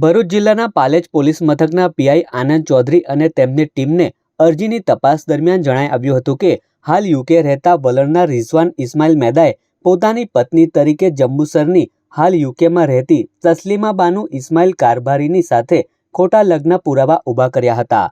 ભરૂચ જિલ્લાના પાલેજ પોલીસ મથકના પીઆઈ આનંદ ચૌધરી અને તેમની ટીમને અરજીની તપાસ દરમિયાન જણાઈ આવ્યું હતું કે હાલ યુકે રહેતા વલણના રિઝવાન ઇસ્માઇલ મેદાએ પોતાની પત્ની તરીકે જંબુસરની હાલ યુકેમાં રહેતી તસલીમા બાનુ ઇસ્માઇલ કારભારીની સાથે ખોટા લગ્ન પુરાવા ઊભા કર્યા હતા.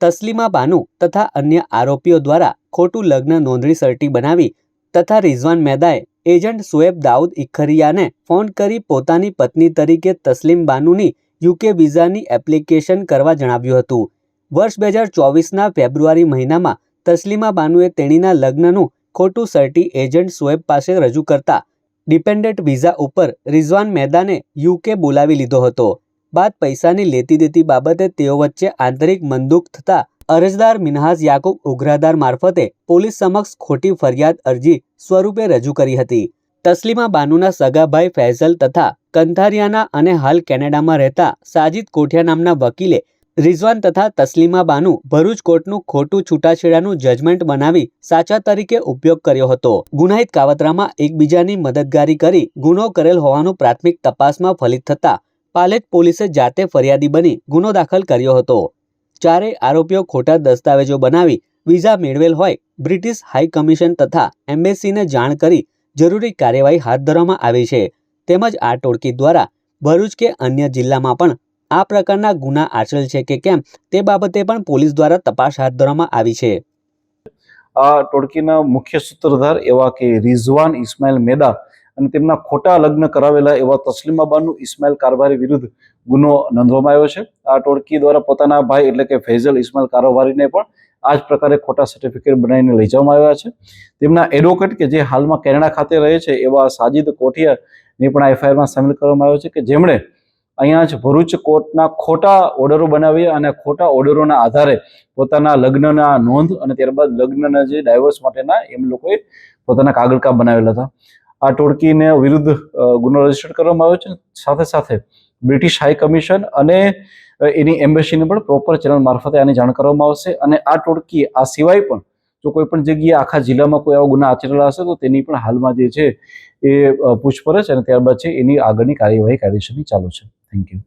તસલીમા બાનુ તથા અન્ય આરોપીઓ દ્વારા ખોટું લગ્ન નોંધણી સર્ટી બનાવી તથા રિઝવાન મેદાએ એજન્ટ સુએબ દાઉદ ઇખરિયાને ફોન કરી પોતાની પત્ની તરીકે તસ્લીમ બાનુની યુકે વિઝાની એપ્લિકેશન કરવા જણાવ્યું હતું. વર્ષ બે હજાર ચોવીસના ફેબ્રુઆરી મહિનામાં તસ્લીમા બાનુએ તેણીના લગ્નનું ખોટું સર્ટી એજન્ટ સુએબ પાસે રજૂ કરતા ડિપેન્ડન્ટ વિઝા ઉપર રિઝવાન મેદાને યુકે બોલાવી લીધો હતો. બાદ પૈસાની લેતી દેતી બાબતે તેઓ વચ્ચે આંતરિક મંદુક થતા અરજદાર મિનહાજ યાકુબ ઉઘરાદાર મારફતે પોલીસ સમક્ષ ખોટી ફરિયાદ અરજી સ્વરૂપે રજૂ કરી હતી. તસ્લીમા બાનુના સગાભાઈ ફૈઝલ તથા કંથારિયાના અને હાલ કેનેડામાં રહેતા સાજિદ કોઠિયા નામના વકીલે રિઝવાન તથા તસ્લીમા બાનુ ભરૂચ કોર્ટનું ખોટું છૂટાછેડાનું જજમેન્ટ બનાવી સાચા તરીકે ઉપયોગ કર્યો હતો. ગુનાહિત કાવતરામાં એકબીજાની મદદગારી કરી ગુનો કરેલ હોવાનું પ્રાથમિક તપાસમાં ફલિત થતા પાલેજ પોલીસે જાતે ફરિયાદી બની ગુનો દાખલ કર્યો હતો. ચારેય આરોપીઓ ખોટા દસ્તાવેજો બનાવી વિઝા મેળવેલ હોય, બ્રિટિશ હાઈ કમિશન તથા એમ્બેસીને જાણ કરી જરૂરી કાર્યવાહી હાથ ધરવામાં આવી છે. તેમજ આ ટોળકી દ્વારા ભરૂચ કે અન્ય જિલ્લામાં પણ આ પ્રકારના ગુના આચરેલ છે કે કેમ તે બાબતે પણ પોલીસ દ્વારા તપાસ હાથ ધરવામાં આવી છે. આ ટોળકીના મુખ્ય સૂત્રધાર એવા કે રિઝવાન ઇસ્માઇલ મેદા અને તેમના ખોટા લગ્ન કરાવેલા એવા તસ્લીમાબાનુ ઇસ્માઇલ કારભારી વિરુદ્ધ ગુનો નોંધવામાં આવ્યો છે. આ ટોળકી દ્વારા પોતાના ભાઈ એટલે કે ફૈઝલ ઇસ્માઇલ કારોબારીને પણ આ જ પ્રકારે ખોટા સર્ટિફિકેટ બનાવીને લઈ જવામાં આવ્યા છે. તેમના એડવોકેટ કે જે હાલમાં કેનેડા ખાતે રહે છે એવા સાજિદ કોઠિયાને પણ આ એફઆઈઆરમાં સામેલ કરવામાં આવ્યો છે કે જેમણે અહીંયા જ ભરૂચ કોર્ટના ખોટા ઓર્ડરો બનાવી અને ખોટા ઓર્ડરોના આધારે પોતાના લગ્નના નોંધ અને ત્યારબાદ લગ્નના જે ડાયવર્સ માટેના એમ લોકોએ પોતાના કાગળકા બનાવેલા હતા. આ ટોળકીને વિરુદ્ધ ગુનો રજિસ્ટર કરવામાં આવ્યો છે સાથે સાથે બ્રિટિશ હાઈ કમિશન અને એની એમ્બેસીને પણ પ્રોપર ચેનલ મારફતે આની જાણ કરવામાં આવશે અને આ ટોળકી, આ સિવાય પણ જો કોઈ પણ જગ્યાએ આખા જિલ્લામાં કોઈ આવા ગુના આચરેલા હશે તો તેની પણ હાલમાં જે છે એ પૂછપરછ અને ત્યારબાદ છે એની આગળની કાર્યવાહી કાયદેસરની ચાલુ છે. Thank you